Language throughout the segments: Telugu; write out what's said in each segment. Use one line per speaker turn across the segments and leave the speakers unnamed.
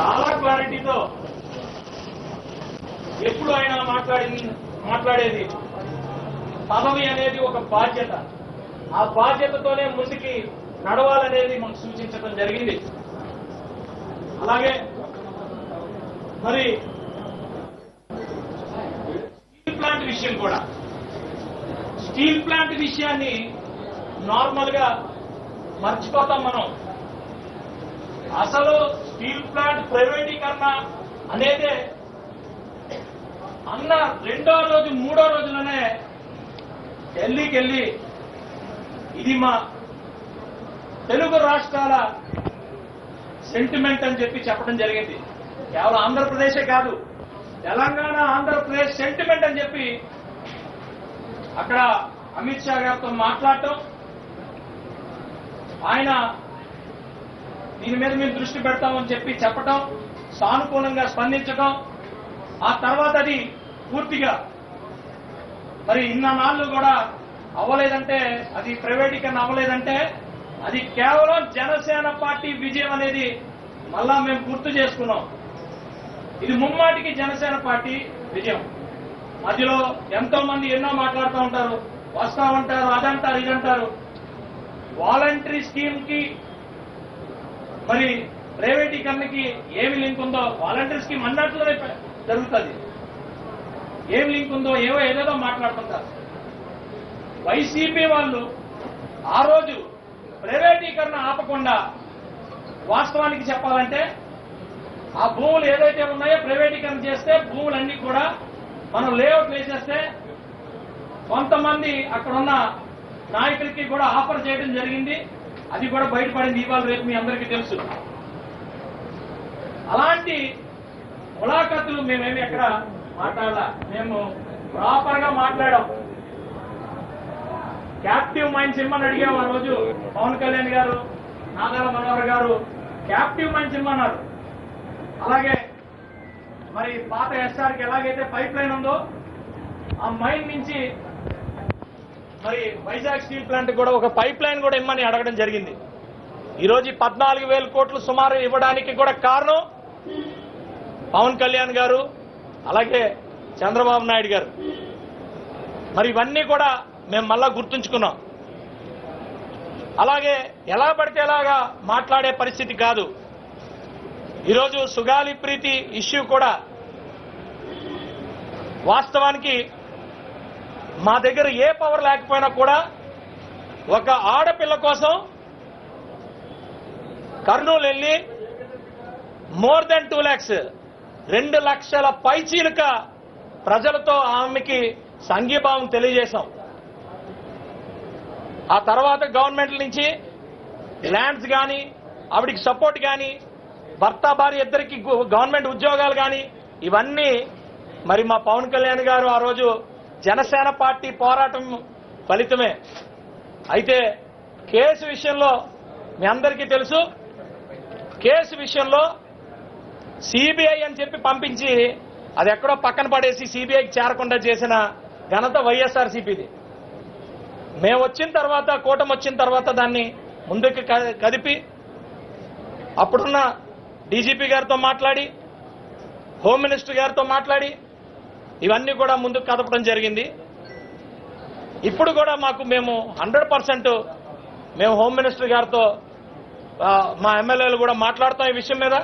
చాలా క్లారిటీతో ఎప్పుడు ఆయన మాట్లాడి మాట్లాడేది? పదవి అనేది ఒక బాధ్యత. ఆ బాధ్యతతోనే ముందుకి నడవాలనేది మనకు సూచించడం జరిగింది. అలాగే మరి స్టీల్ ప్లాంట్ విషయం కూడా. స్టీల్ ప్లాంట్ విషయాన్ని నార్మల్గా మర్చిపోతాం మనం. అసలు స్టీల్ ప్లాంట్ ప్రైవేటీకరణ అనేది అన్న రెండో రోజు మూడో రోజులోనే ఢిల్లీకి వెళ్ళి ఇది మా తెలుగు రాష్ట్రాల సెంటిమెంట్ అని చెప్పి చెప్పడం జరిగింది. కేవలం ఆంధ్రప్రదేశే కాదు తెలంగాణ ఆంధ్రప్రదేశ్ సెంటిమెంట్ అని చెప్పి అక్కడ అమిత్ షా గారితో మాట్లాడటం. ఆయన దీని మీద మేము దృష్టి పెడతామని చెప్పి చెప్పటం సానుకూలంగా స్పందించటం ఆ తర్వాత అది పూర్తిగా మరి ఇన్ననాళ్ళు కూడా అవ్వలేదంటే అది ప్రైవేటీకరణ అవ్వలేదంటే అది కేవలం జనసేన పార్టీ విజయం అనేది మళ్ళా మేము గుర్తు చేసుకున్నాం. ఇది ముమ్మాటికి జనసేన పార్టీ విజయం. మధ్యలో ఎంతో మంది ఎన్నో మాట్లాడుతూ ఉంటారు వస్తా ఉంటారు అదంటారు ఇదంటారు. వాలంటరీ స్కీమ్కి మరి ప్రైవేటీకరణకి ఏమి లింక్ ఉందో వాలంటీర్స్కి అన్నట్లునే జరుగుతుంది. ఏం లింక్ ఉందో ఏవో ఏదేదో మాట్లాడుతుంటారు వైసీపీ వాళ్ళు ఆ రోజు ప్రైవేటీకరణ ఆపకుండా వాస్తవానికి చెప్పాలంటే ఆ భూములు ఏదైతే ఉన్నాయో ప్రైవేటీకరణ చేస్తే భూములన్నీ కూడా మనం లేఅవుట్ వేసేస్తే కొంతమంది అక్కడున్న నాయకులకి కూడా ఆఫర్ చేయడం జరిగింది. అది కూడా బయటపడింది ఇవాళ రేపు మీ అందరికీ తెలుసు. అలాంటి ములాఖతులు మేమేమి ఎక్కడ మాట్లాడాల? మేము ప్రాపర్గా మాట్లాడాం. క్యాప్టివ్ మైండ్ సినిమాని అడిగాం ఆ రోజు పవన్ కళ్యాణ్ గారు నాగాల మనోహర్ గారు. క్యాప్టివ్ మైండ్ సినిమా అన్నారు. అలాగే మరి పాత ఎస్ఆర్కి ఎలాగైతే పైప్ లైన్ ఉందో ఆ మైండ్ నుంచి మరి వైజాగ్ స్టీల్ ప్లాంట్ కూడా ఒక పైప్ లైన్ కూడా ఇమ్మని అడగడం జరిగింది. ఈరోజు పద్నాలుగు వేల కోట్లు సుమారు ఇవ్వడానికి కూడా కారణం పవన్ కళ్యాణ్ గారు అలాగే చంద్రబాబు నాయుడు గారు. మరి ఇవన్నీ కూడా మేము మళ్ళా గుర్తుంచుకున్నాం. అలాగే ఎలా పడితే ఎలాగా మాట్లాడే పరిస్థితి కాదు. ఈరోజు సుగాలి ప్రీతి ఇష్యూ కూడా వాస్తవానికి మా దగ్గర ఏ పవర్ లేకపోయినా కూడా ఒక ఆడపిల్ల కోసం కర్నూలు వెళ్ళి మోర్ దెన్ టూ ల్యాక్స్ రెండు లక్షల పైచీలక ప్రజలతో ఆమెకి సంఘీభావం తెలియజేశాం. ఆ తర్వాత గవర్నమెంట్ నుంచి ల్యాండ్స్ కానీ ఆవిడికి సపోర్ట్ కానీ భర్త భార్య ఇద్దరికి గవర్నమెంట్ ఉద్యోగాలు కానీ ఇవన్నీ మరి మా పవన్ కళ్యాణ్ గారు ఆ రోజు జనసేన పార్టీ పోరాటం ఫలితమే. అయితే కేసు విషయంలో మీ అందరికీ తెలుసు కేసు విషయంలో సిబిఐ అని చెప్పి పంపించి అది ఎక్కడో పక్కన పడేసి సిబిఐకి చేరకుండా చేసిన ఘనత వైఎస్ఆర్సీపీది. మేము వచ్చిన తర్వాత కూటమి వచ్చిన తర్వాత దాన్ని ముందుకు క- కదిపి అప్పుడున్న డీజీపీ గారితో మాట్లాడి హోమ్ మినిస్టర్ గారితో మాట్లాడి ఇవన్నీ కూడా ముందుకు కదపడం జరిగింది. ఇప్పుడు కూడా మాకు మేము హండ్రెడ్ పర్సెంట్ మేము హోమ్ మినిస్టర్ గారితో మా ఎమ్మెల్యేలు కూడా మాట్లాడతాం ఈ విషయం మీద.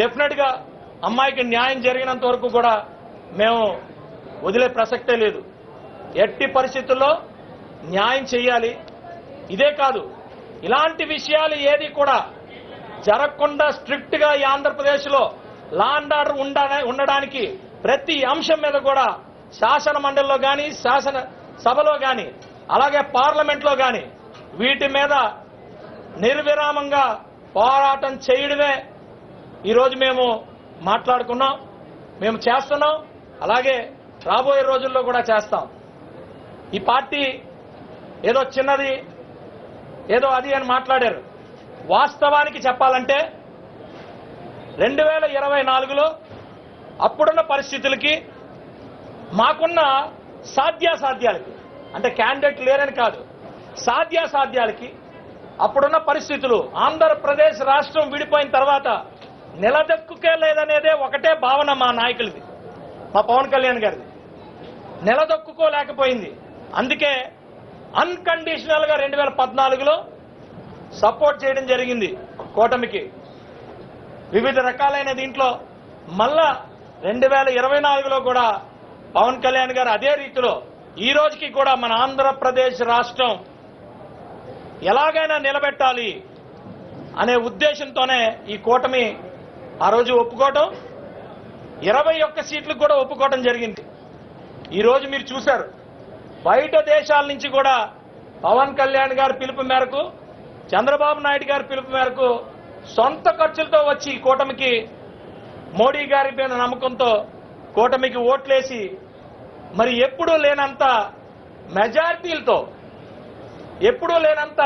డెఫినెట్గా అమ్మాయికి న్యాయం జరిగినంత వరకు కూడా మేము వదిలే ప్రసక్తే లేదు. ఎట్టి పరిస్థితుల్లో న్యాయం చేయాలి ఇదే కాదు ఇలాంటి విషయాలు ఏది కూడా జరగకుండా స్ట్రిక్ట్గా ఈ ఆంధ్రప్రదేశ్లో లా అండ్ ఆర్డర్ ఉండడానికి ప్రతి అంశం మీద కూడా శాసన మండలిలో కానీ శాసన సభలో కానీ అలాగే పార్లమెంట్లో కానీ వీటి మీద నిర్విరామంగా పోరాటం చేయడమే ఈరోజు మేము మాట్లాడుకున్నాం మేము చేస్తున్నాం అలాగే రాబోయే రోజుల్లో కూడా చేస్తాం. ఈ పార్టీ ఏదో చిన్నది ఏదో అది అని మాట్లాడారు. వాస్తవానికి చెప్పాలంటే రెండు వేల ఇరవై నాలుగులో అప్పుడున్న పరిస్థితులకి మాకున్న సాధ్యాసాధ్యాలకి అంటే క్యాండిడేట్ లేరని కాదు సాధ్యాసాధ్యాలకి అప్పుడున్న పరిస్థితులు ఆంధ్రప్రదేశ్ రాష్ట్రం విడిపోయిన తర్వాత నిలదొక్కుకే లేదనేదే ఒకటే భావన మా నాయకులది మా పవన్ కళ్యాణ్ గారిది. నిలదొక్కుకోలేకపోయింది. అందుకే అన్కండిషనల్గా రెండు వేల పద్నాలుగులో సపోర్ట్ చేయడం జరిగింది కూటమికి. వివిధ రకాలైన దీంట్లో మళ్ళా రెండు వేల ఇరవై నాలుగులో కూడా పవన్ కళ్యాణ్ గారు అదే రీతిలో ఈ రోజుకి కూడా మన ఆంధ్రప్రదేశ్ రాష్ట్రం ఎలాగైనా నిలబెట్టాలి అనే ఉద్దేశంతోనే ఈ కూటమి ఆ రోజు ఒప్పుకోవటం ఇరవై ఒక్క సీట్లకు కూడా ఒప్పుకోవటం జరిగింది. ఈరోజు మీరు చూశారు బయట దేశాల నుంచి కూడా పవన్ కళ్యాణ్ గారి పిలుపు మేరకు చంద్రబాబు నాయుడు గారి పిలుపు మేరకు సొంత ఖర్చులతో వచ్చి ఈ కూటమికి మోడీ గారి నమ్మకంతో కూటమికి ఓట్లేసి మరి ఎప్పుడూ లేనంత మెజారిటీలతో ఎప్పుడూ లేనంత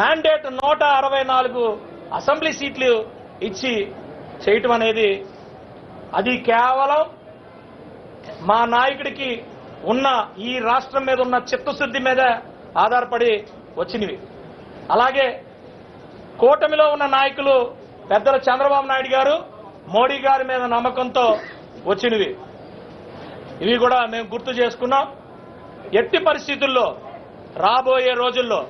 మ్యాండేట్ నూట అరవై నాలుగు అసెంబ్లీ సీట్లు ఇచ్చి చేయటం అనేది అది కేవలం మా నాయకుడికి ఉన్న ఈ రాష్ట్రం మీద ఉన్న చిత్తశుద్ధి మీద ఆధారపడి వచ్చినవి. అలాగే కూటమిలో ఉన్న నాయకులు పెద్దలు చంద్రబాబు నాయుడు గారు మోడీ గారి మీద నమ్మకంతో వచ్చినవి. ఇవి కూడా మేము గుర్తు చేసుకున్నాం. ఎట్టి పరిస్థితుల్లో రాబోయే రోజుల్లో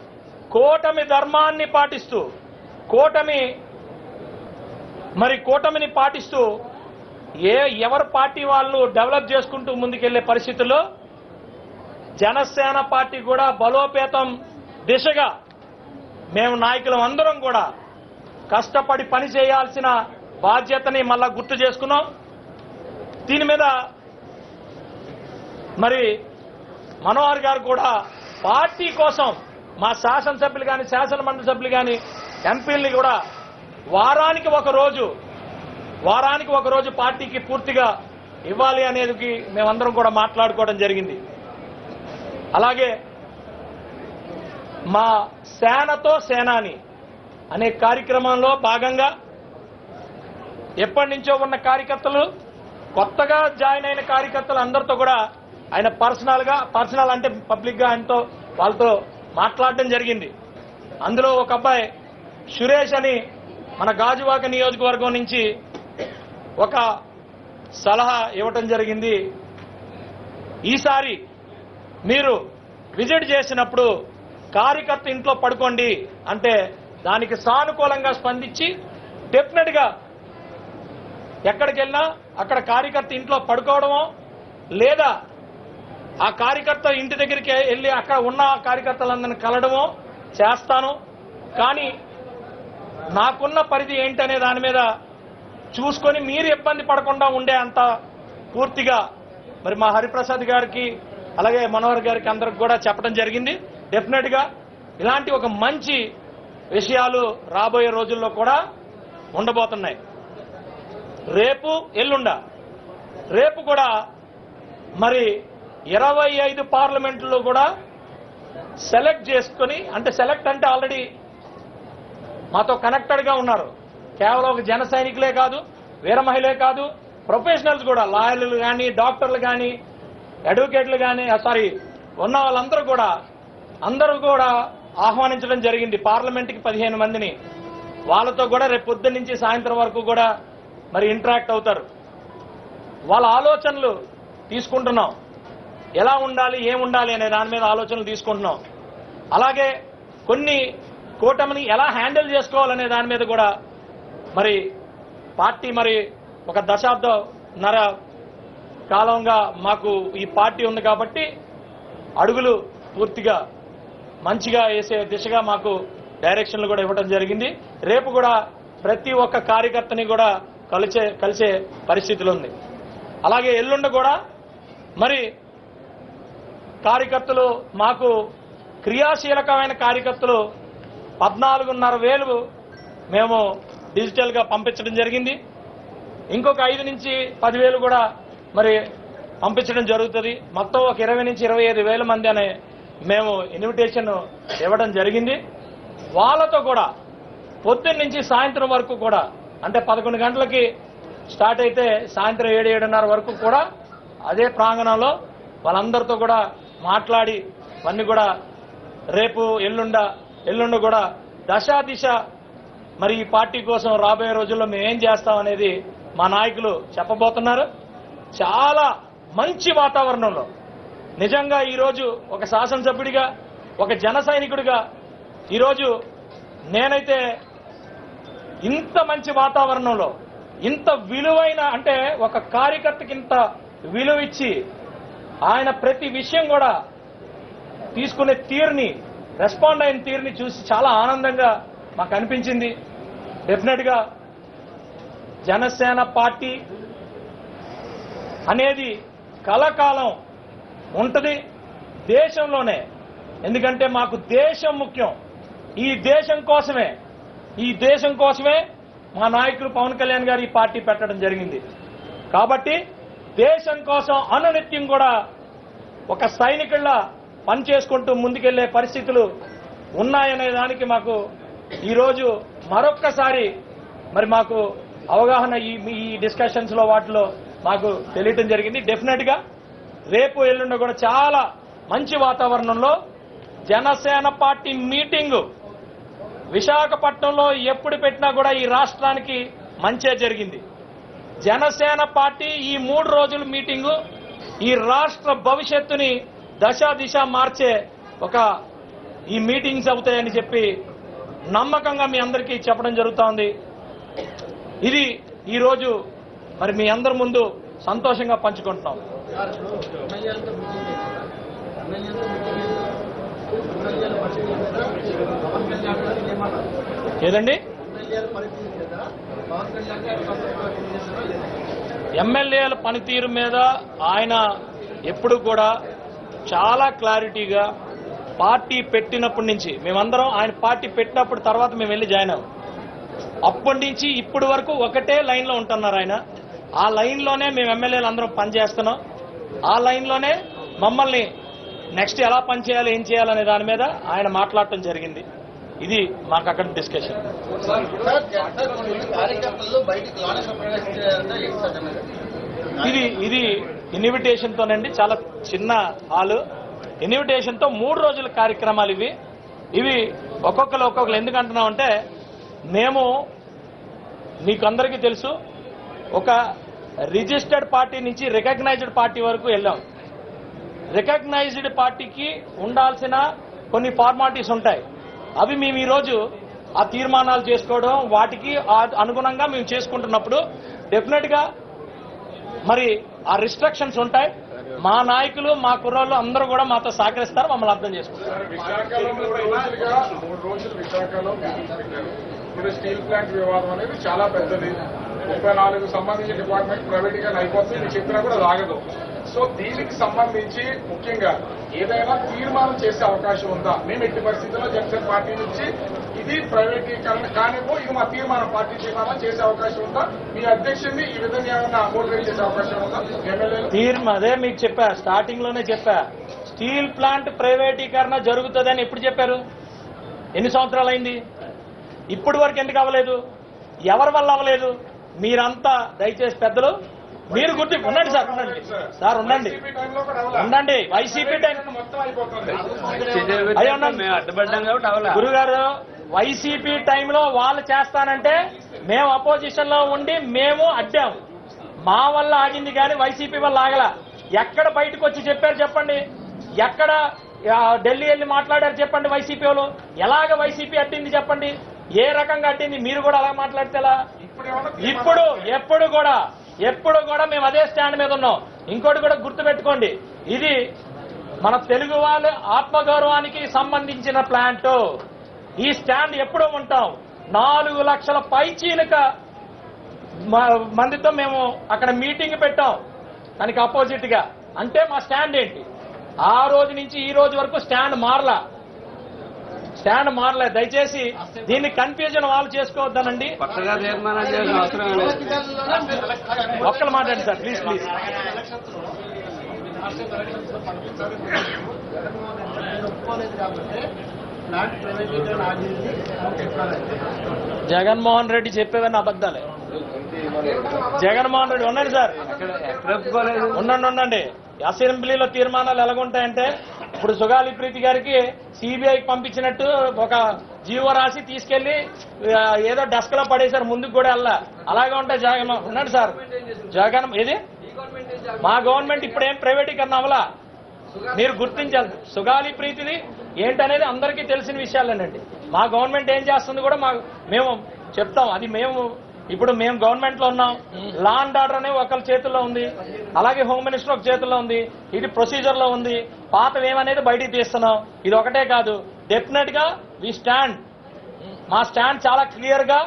కూటమి ధర్మాన్ని పాటిస్తూ కూటమి మరి కూటమిని పాటిస్తూ ఏ ఎవరి పార్టీ వాళ్ళు డెవలప్ చేసుకుంటూ ముందుకెళ్ళే పరిస్థితుల్లో జనసేన పార్టీ కూడా బలోపేతం దిశగా మేము నాయకులం అందరం కూడా కష్టపడి పని చేయాల్సిన బాధ్యతని మళ్ళా గుర్తు చేసుకున్నాం. దీని మీద మరి మనోహర్ గారు కూడా పార్టీ కోసం మా శాసనసభ్యులు కానీ శాసన మండలి సభ్యులు కానీ ఎంపీల్ని కూడా వారానికి ఒక రోజు వారానికి ఒక రోజు పార్టీకి పూర్తిగా ఇవ్వాలి అనేది మేమందరం కూడా మాట్లాడుకోవడం జరిగింది. అలాగే మా సేనతో సేనాని అనే కార్యక్రమంలో భాగంగా ఎప్పటి నుంచో ఉన్న కార్యకర్తలు కొత్తగా జాయిన్ అయిన కార్యకర్తలు అందరితో కూడా ఆయన పర్సనల్గా పర్సనల్ అంటే పబ్లిక్గా ఆయనతో వాళ్ళతో మాట్లాడడం జరిగింది. అందులో ఒక అబ్బాయి సురేష్ అని మన గాజువాక నియోజకవర్గం నుంచి ఒక సలహా ఇవ్వటం జరిగింది. ఈసారి మీరు విజిట్ చేసినప్పుడు కార్యకర్త ఇంట్లో పడుకోండి అంటే దానికి సానుకూలంగా స్పందించి డెఫినెట్గా ఎక్కడికి వెళ్ళినా అక్కడ కార్యకర్త ఇంట్లో పడుకోవడమో లేదా ఆ కార్యకర్త ఇంటి దగ్గరికి వెళ్ళి అక్కడ ఉన్న కార్యకర్తలందరిని కలడమో చేస్తాను. కానీ నాకున్న పరిధి ఏంటనే దాని మీద చూసుకొని మీరు ఇబ్బంది పడకుండా ఉండే అంత పూర్తిగా మరి మా హరిప్రసాద్ గారికి అలాగే మనోహర్ గారికి అందరికి కూడా చెప్పడం జరిగింది. డెఫినెట్గా ఇలాంటి ఒక మంచి విషయాలు రాబోయే రోజుల్లో కూడా ఉండబోతున్నాయి. రేపు ఎల్లుండ. రేపు కూడా మరి ఇరవై ఐదు పార్లమెంట్లో కూడా సెలెక్ట్ చేసుకొని అంటే సెలెక్ట్ అంటే ఆల్రెడీ మాతో కనెక్టెడ్గా ఉన్నారు. కేవలం ఒక జన సైనికులే కాదు వీర మహిళే కాదు ప్రొఫెషనల్స్ కూడా లాయర్లు కానీ డాక్టర్లు కానీ అడ్వకేట్లు కానీ సారీ ఉన్న వాళ్ళందరూ కూడా అందరూ కూడా ఆహ్వానించడం జరిగింది. పార్లమెంట్కి పదిహేను మందిని. వాళ్ళతో కూడా రేపు పొద్దున్న నుంచి సాయంత్రం వరకు కూడా మరి ఇంటరాక్ట్ అవుతారు. వాళ్ళ ఆలోచనలు తీసుకుంటున్నాం. ఎలా ఉండాలి ఏం ఉండాలి అనే దాని మీద ఆలోచనలు తీసుకుంటున్నాం. అలాగే కొన్ని కూటమిని ఎలా హ్యాండిల్ చేసుకోవాలనే దాని మీద కూడా మరి పార్టీ మరి ఒక దశాబ్దంన్నర కాలంగా మాకు ఈ పార్టీ ఉంది కాబట్టి అడుగులు పూర్తిగా మంచిగా వేసే దిశగా మాకు డైరెక్షన్లు కూడా ఇవ్వడం జరిగింది. రేపు కూడా ప్రతి ఒక్క కార్యకర్తని కూడా కలిసే కలిసే పరిస్థితులు ఉంది. అలాగే ఎల్లుండి కూడా మరి కార్యకర్తలు మాకు క్రియాశీలకమైన కార్యకర్తలు పద్నాలుగున్నర వేలు మేము డిజిటల్గా పంపించడం జరిగింది. ఇంకొక ఐదు నుంచి పదివేలు కూడా మరి పంపించడం జరుగుతుంది. మొత్తం ఒక ఇరవై నుంచి ఇరవై ఐదు వేల మంది అనే మేము ఇన్విటేషన్ ఇవ్వడం జరిగింది. వాళ్ళతో కూడా పొద్దున్న నుంచి సాయంత్రం వరకు కూడా అంటే పదకొండు గంటలకి స్టార్ట్ అయితే సాయంత్రం ఏడు ఏడున్నర వరకు కూడా అదే ప్రాంగణంలో వాళ్ళందరితో కూడా మాట్లాడి అన్నీ కూడా రేపు ఎల్లుండ ఎల్లుండ కూడా దశాదిశ మరి ఈ పార్టీ కోసం రాబోయే రోజుల్లో మేము ఏం చేస్తాం అనేది మా నాయకులు చెప్పబోతున్నారు. చాలా మంచి వాతావరణంలో నిజంగా ఈరోజు ఒక శాసనసభ్యుడిగా ఒక జన సైనికుడిగా ఈరోజు నేనైతే ఇంత మంచి వాతావరణంలో ఇంత విలువైన అంటే ఒక కార్యకర్తకి ఇంత విలువ ఇచ్చి ఆయన ప్రతి విషయం కూడా తీసుకునే తీరుని రెస్పాండ్ అయిన తీరుని చూసి చాలా ఆనందంగా మాకు అనిపించింది. డెఫినెట్గా జనసేన పార్టీ అనేది కలకాలం ఉంటుంది దేశంలోనే. ఎందుకంటే మాకు దేశం ముఖ్యం. ఈ దేశం కోసమే. ఈ దేశం కోసమే మా నాయకులు పవన్ కళ్యాణ్ గారు ఈ పార్టీ పెట్టడం జరిగింది. కాబట్టి దేశం కోసం అనునిత్యం కూడా ఒక సైనికుల్లా పనిచేసుకుంటూ ముందుకెళ్ళే పరిస్థితులు ఉన్నాయనే దానికి మాకు ఈరోజు మరొక్కసారి మరి మాకు అవగాహన ఈ ఈ డిస్కషన్స్లో వాటిలో మాకు తెలియటం జరిగింది. డెఫినెట్గా రేపు ఎల్లుండి కూడా చాలా మంచి వాతావరణంలో జనసేన పార్టీ మీటింగు. విశాఖపట్నంలో ఎప్పుడు పెట్టినా కూడా ఈ రాష్ట్రానికి మంచే జరిగింది. జనసేన పార్టీ ఈ మూడు రోజుల మీటింగు ఈ రాష్ట్ర భవిష్యత్తుని దశ దిశ మార్చే ఒక ఈ మీటింగ్స్ అవుతాయని చెప్పి నమ్మకంగా మీ అందరికీ చెప్పడం జరుగుతోంది. ఇది ఈరోజు మరి మీ అందరి ముందు సంతోషంగా పంచుకుంటున్నాం. ఏదండి?
ఎమ్మెల్యేల
ఎమ్మెల్యేల పనితీరు మీద ఆయన ఎప్పుడు కూడా చాలా క్లారిటీగా పార్టీ పెట్టినప్పటి నుంచి మేమందరం ఆయన పార్టీ పెట్టినప్పుడు తర్వాత మేము వెళ్ళి జాయిన్ అవ్వం అప్పటి నుంచి ఇప్పటి వరకు ఒకటే లైన్లో ఉంటున్నారు ఆయన. ఆ లైన్లోనే మేము ఎమ్మెల్యేలు అందరం పనిచేస్తున్నాం. ఆ లైన్లోనే మమ్మల్ని నెక్స్ట్ ఎలా పనిచేయాలి ఏం చేయాలనే దాని మీద ఆయన మాట్లాడటం జరిగింది. ఇది మాకు అక్కడ డిస్కషన్. ఇది ఇది ఇన్విటేషన్తోనండి చాలా చిన్న హాల్. ఇన్విటేషన్తో మూడు రోజుల కార్యక్రమాలు ఇవి. ఇవి ఒక్కొక్కరు ఒక్కొక్కరు ఎందుకు అంటే మేము మీకు అందరికీ తెలుసు ఒక రిజిస్టర్డ్ పార్టీ నుంచి రికగ్నైజ్డ్ పార్టీ వరకు వెళ్ళాం. రికగ్నైజ్డ్ పార్టీకి ఉండాల్సిన కొన్ని ఫార్మాలిటీస్ ఉంటాయి. అవి మేము ఈరోజు ఆ తీర్మానాలు చేసుకోవడం వాటికి అనుగుణంగా మేము చేసుకుంటున్నప్పుడు డెఫినెట్గా మరి ఆ రిస్ట్రిక్షన్స్ ఉంటాయి. మా నాయకులు మా కుర్రోళ్ళు అందరూ కూడా మాతో సహకరిస్తారు మమ్మల్ని అర్థం చేసుకుంటారు.
స్టీల్ ప్లాంట్ వివాదం అనేది చాలా పెద్దది. ముప్పై నాలుగు సంబంధించిన డిపార్ట్మెంట్ ప్రైవేటీకరణ అయిపోతుంది చెప్పినా కూడా రాగదు సో దీనికి సంబంధించి ముఖ్యంగా ఏదైనా తీర్మానం చేసే అవకాశం ఉందా? మేము ఎట్టి పరిస్థితుల్లో జనసేన పార్టీ నుంచి ఇది ప్రైవేటీకరణ కానివ్వో ఇది మా తీర్మానం పార్టీ తీర్మానం చేసే అవకాశం ఉందా? మీ అధ్యక్షుడిని ఈ విధంగా ఏమైనా మోటివేట్ చేసే అవకాశం ఉందా? ఎమ్మెల్యేలు?
తీర్మా అదే మీకు చెప్పా స్టార్టింగ్లోనే చెప్పా. స్టీల్ ప్లాంట్ ప్రైవేటీకరణ జరుగుతుందని ఎప్పుడు చెప్పారు? ఎన్ని సంవత్సరాలు అయింది ఇప్పటి వరకు ఎందుకు అవ్వలేదు? ఎవరి వల్ల అవ్వలేదు? మీరంతా దయచేసి పెద్దలు మీరు గుర్తు ఉండండి సార్ ఉండండి. సార్ ఉండండి. ఉండండి. వైసీపీ టైం
మొత్తం అయిపోతుంది.
అయ్యో ఉండండి. గురుగారు వైసీపీ టైంలో వాళ్ళు చేస్తానంటే మేము అపోజిషన్లో ఉండి మేము అడ్డాం. మా వల్ల ఆగింది కానీ వైసీపీ వల్ల ఆగల. ఎక్కడ బయటకు వచ్చి చెప్పారు చెప్పండి? ఎక్కడ ఢిల్లీ వెళ్ళి మాట్లాడారు చెప్పండి వైసీపీ వాళ్ళు? ఎలాగ వైసీపీ అట్టింది చెప్పండి? ఏ రకంగా అట్టింది మీరు కూడా అలా మాట్లాడితే ఎలా?
ఇప్పుడు
ఎప్పుడు కూడా ఎప్పుడు కూడా మేము అదే స్టాండ్ మీద ఉన్నాం. ఇంకోటి కూడా గుర్తుపెట్టుకోండి. ఇది మన తెలుగు వాళ్ళ ఆత్మగౌరవానికి సంబంధించిన ప్లాంట్. ఈ స్టాండ్ ఎప్పుడూ ఉంటాం. నాలుగు లక్షల పైచీలిక మందితో మేము అక్కడ మీటింగ్ పెట్టాం. దానికి అపోజిట్గా. అంటే మా స్టాండ్ ఏంటి? ఆ రోజు నుంచి ఈ రోజు వరకు స్టాండ్ మారలా. స్టాండ్ మారలే. దయచేసి దీన్ని కన్ఫ్యూజన్ వాళ్ళు చేసుకోవద్దనండి. ఒక్కరు మాట్లాడండి sir please please Jaganmohan Reddy చెప్పేవన్నీ అబద్ధాలే. జగన్మోహన్ రెడ్డి ఉండండి సార్. ఉండండి ఉండండి. అసెంబ్లీలో తీర్మానాలు ఎలాగుంటాయంటే ఇప్పుడు సుగాలి ప్రీతి గారికి సిబిఐకి పంపించినట్టు ఒక జీవో రాసి తీసుకెళ్ళి ఏదో డెస్క్లో పడేశారు ముందుకు కూడా వెళ్ళా. అలాగే ఉంటే జగన్ ఉన్నాడు సార్. జగన్ ఏది? మా గవర్నమెంట్ ఇప్పుడేం ప్రైవేటీకరణ అవలా మీరు గుర్తించాలి. సుగాలి ప్రీతిది ఏంటనేది అందరికీ తెలిసిన విషయాలేనండి. మా గవర్నమెంట్ ఏం చేస్తుంది కూడా మా మేము చెప్తాం. అది మేము ఇప్పుడు మేము గవర్నమెంట్లో ఉన్నాం. లా అండ్ ఆర్డర్ అనే ఒకరి చేతుల్లో ఉంది. అలాగే హోమ్ మినిస్టర్ ఒక చేతుల్లో ఉంది. ఇది ప్రొసీజర్లో ఉంది. పాత ఏమనేది బయటికి తీస్తున్నాం. ఇది ఒకటే కాదు. డెఫినెట్గా వి స్టాండ్. మా స్టాండ్ చాలా క్లియర్గా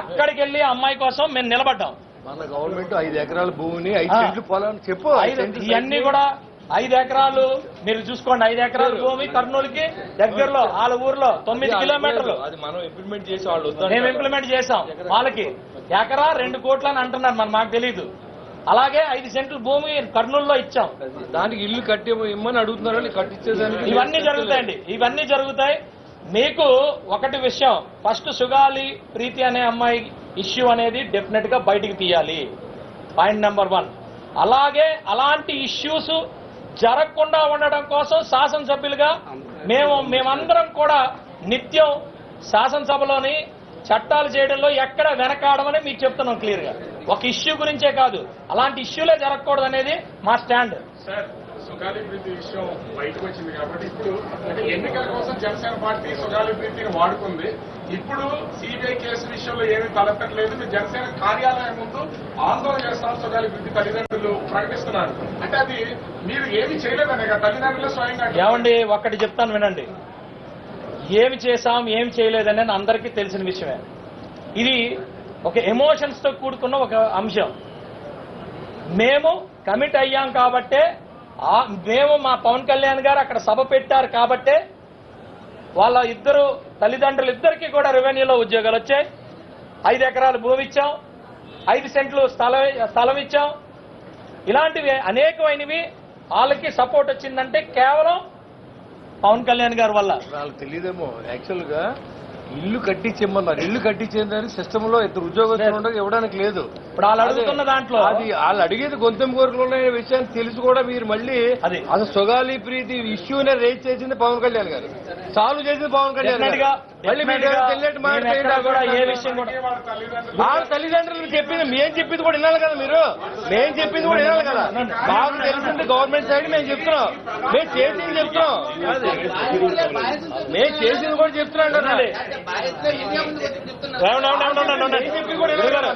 అక్కడికి వెళ్ళి అమ్మాయి కోసం మేము నిలబడ్డాం.
మన గవర్నమెంట్ ఐదు ఎకరాల భూమిని ఐదు. సెంట్లు పొలాన్ని చెప్పు
ఇవన్నీ కూడా ఐదు ఎకరాలు మీరు చూసుకోండి ఐదు ఎకరాల భూమి కర్నూలుకి దగ్గరలో వాళ్ళ ఊర్లో తొమ్మిది కిలోమీటర్లు.
అది మనం ఇంప్లిమెంట్ చేసి వాళ్ళు.
మేము ఇంప్లిమెంట్ చేసాం వాళ్ళకి. ఎకరా రెండు కోట్లు అని అంటున్నారు మరి మాకు తెలియదు అలాగే ఐదు సెంట్ల భూమి కర్నూలులో ఇచ్చాం.
దానికి ఇల్లు కట్టి ఇమ్మని అడుగుతున్నారు కట్టించేదానికి
ఇవన్నీ జరుగుతాయండి. ఇవన్నీ జరుగుతాయి. మీకు ఒకటి విషయం ఫస్ట్ సుగాలి ప్రీతి అనే అమ్మాయి ఇష్యూ అనేది డెఫినెట్గా బయటికి తీయాలి. పాయింట్ నెంబర్ వన్ అలాగే అలాంటి ఇష్యూస్ జరగకుండా ఉండడం కోసం శాసనసభ్యులుగా మేము మేమందరం కూడా నిత్యం శాసనసభలోని చట్టాలు చేయడంలో ఎక్కడ వెనకాడమని మీకు చెప్తున్నాం క్లియర్గా. ఒక ఇష్యూ గురించే కాదు. అలాంటి ఇష్యూలే జరగకూడదు అనేది మా స్టాండ్.
సార్ సుగాలి ప్రీతి విషయం బయటకు వచ్చింది కాబట్టి ఇప్పుడు ఎన్నికల కోసం జనసేన పార్టీ సుగాలి ప్రీతిని వాడుకుంది. ఇప్పుడు సిబిఐ కేసు విషయంలో ఏమీ తలపెట్టలేదు మీరు జనసేన కార్యాలయం ముందు ఆందోళన చేస్తాం సుగాలి ప్రీతి తల్లిదండ్రులు ప్రకటిస్తున్నారు. అంటే అది మీరు ఏమీ చేయలేదనే కదా తల్లిదండ్రులు స్వయంగా
ఏమండి ఒక్కటి చెప్తాను వినండి. ఏమి చేశాం ఏమి చేయలేదని అందరికీ తెలిసిన విషయమే. ఇది ఒక ఎమోషన్స్తో కూడుకున్న ఒక అంశం. మేము కమిట్ అయ్యాం కాబట్టే మేము మా పవన్ కళ్యాణ్ గారు అక్కడ సభ పెట్టారు కాబట్టే వాళ్ళ ఇద్దరు తల్లిదండ్రులు ఇద్దరికి కూడా రెవెన్యూలో ఉద్యోగాలు వచ్చాయి. ఐదు ఎకరాలు భూమి ఇచ్చాం. ఐదు సెంట్లు స్థలం స్థలం ఇచ్చాం. ఇలాంటివి అనేకమైనవి వాళ్ళకి సపోర్ట్ వచ్చిందంటే కేవలం పవన్ కళ్యాణ్ గారి వల్ల.
వాళ్ళకి తెలియదేమో యాక్చువల్గా ఇల్లు కట్టించమన్నారు. ఇల్లు కట్టించేదానికి సిస్టమ్లో ఇద్దరు ఉద్యోగస్తులు ఉండగా ఇవ్వడానికి లేదు.
ఇప్పుడు వాళ్ళు అడుగుతున్న దాంట్లో
అది వాళ్ళు అడిగేది గొంతెం కోరికలు ఉన్న విషయాన్ని తెలిసి కూడా మీరు మళ్ళీ
అది.
అసలు సొగాలి ప్రీతి ఇష్యూనే రేజ్ చేసింది పవన్ కళ్యాణ్ గారు. సాల్వ్ చేసింది పవన్ కళ్యాణ్ మళ్ళీ
మేము కూడా ఏ విషయం కూడా
వాళ్ళ తల్లిదండ్రులు
చెప్పింది మేం చెప్పింది కూడా వినాలి కదా మీరు? మేం చెప్పింది కూడా వినాలి కదా? మాకు తెలిసింది గవర్నమెంట్ సైడ్ మేము చెప్తున్నాం. మేము చేసింది చెప్తున్నాం. మేము చేసింది కూడా చెప్తున్నాం.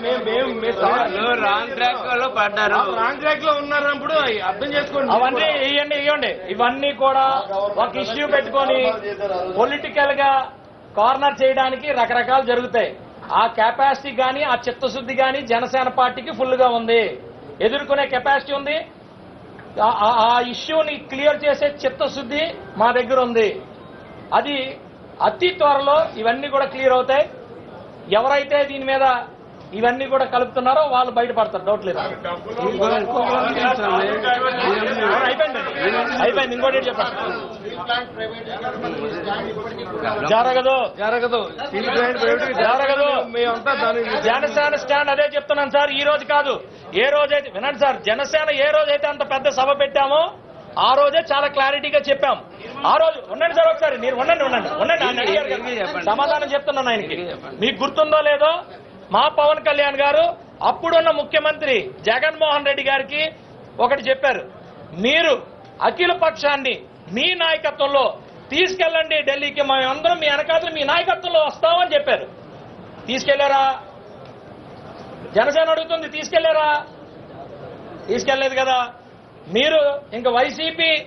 మేము మేము మేము మేము
రాంగ్ ట్రాక్లో పడ్డారు.
రాంగ్ ట్రాక్లో అర్థం చేసుకోండి
అవన్నీ ఇవ్వండి ఇవ్వండి ఇవన్నీ కూడా ఒక ఇష్యూ పెట్టుకొని పొలిటికల్గా కార్నర్ చేయడానికి రకరకాలు జరుగుతాయి. ఆ కెపాసిటీ కానీ ఆ చిత్తశుద్ధి కానీ జనసేన పార్టీకి ఫుల్గా ఉంది. ఎదుర్కొనే కెపాసిటీ ఉంది. ఆ ఇష్యూని క్లియర్ చేసే చిత్తశుద్ధి మా దగ్గర ఉంది. అది అతి త్వరలో ఇవన్నీ కూడా క్లియర్ అవుతాయి. ఎవరైతే దీని మీద ఇవన్నీ కూడా కలుపుతున్నారో వాళ్ళు బయటపడతారు. డౌట్ లేదు? అయిపోయింది. ఇంకోటి చెప్పండి జరగదు జనసేన స్టాండ్ అదే చెప్తున్నాను సార్ ఈ రోజు కాదు. ఏ రోజైతే వినండి సార్ జనసేన ఏ రోజైతే అంత పెద్ద సభ పెట్టామో ఆ రోజే చాలా క్లారిటీగా చెప్పాం. ఆ రోజు ఉండండి సార్ ఒకసారి మీరు ఉండండి ఉండండి. ఉండండి ఆయన అడిగారు. సమాధానం చెప్తున్నాను ఆయనకి. మీకు గుర్తుందో లేదో మా పవన్ కళ్యాణ్ గారు అప్పుడున్న ముఖ్యమంత్రి జగన్మోహన్ రెడ్డి గారికి ఒకటి చెప్పారు. మీరు అఖిల పక్షాన్ని మీ నాయకత్వంలో తీసుకెళ్ళండి ఢిల్లీకి మేమందరం మీ వెనకాతలు మీ నాయకత్వంలో వస్తామని చెప్పారు. తీసుకెళ్ళారా? జనసేన అడుగుతుంది తీసుకెళ్ళారా? తీసుకెళ్ళేదు కదా. మీరు ఇంకా వైసీపీ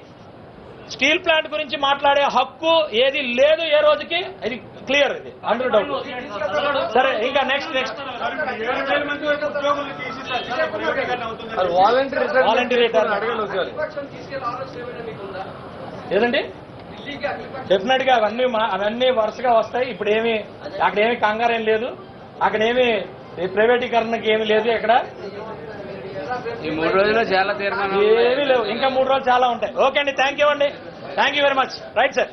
స్టీల్ ప్లాంట్ గురించి మాట్లాడే హక్కు ఏది లేదు ఏ రోజుకి? ఇది క్లియర్ ఇది. అందరూ డౌట్ సరే ఇంకా నెక్స్ట్ నెక్స్ట్
వాలంటీర్
ఏదండి? డెఫినెట్గా అవన్నీ మా- అవన్నీ వరుసగా వస్తాయి. ఇప్పుడు ఏమి అక్కడ ఏమి కంగారు ఏం లేదు. అక్కడ ఏమి ప్రైవేటీకరణకి ఏమి లేదు ఇక్కడ.
ఈ మూడు రోజుల్లో చాలా తీర్మానం
ఏమీ లేవు. ఇంకా మూడు రోజులు చాలా ఉంటాయి. ఓకే అండి. థ్యాంక్ యూ అండి. Thank you very much right sir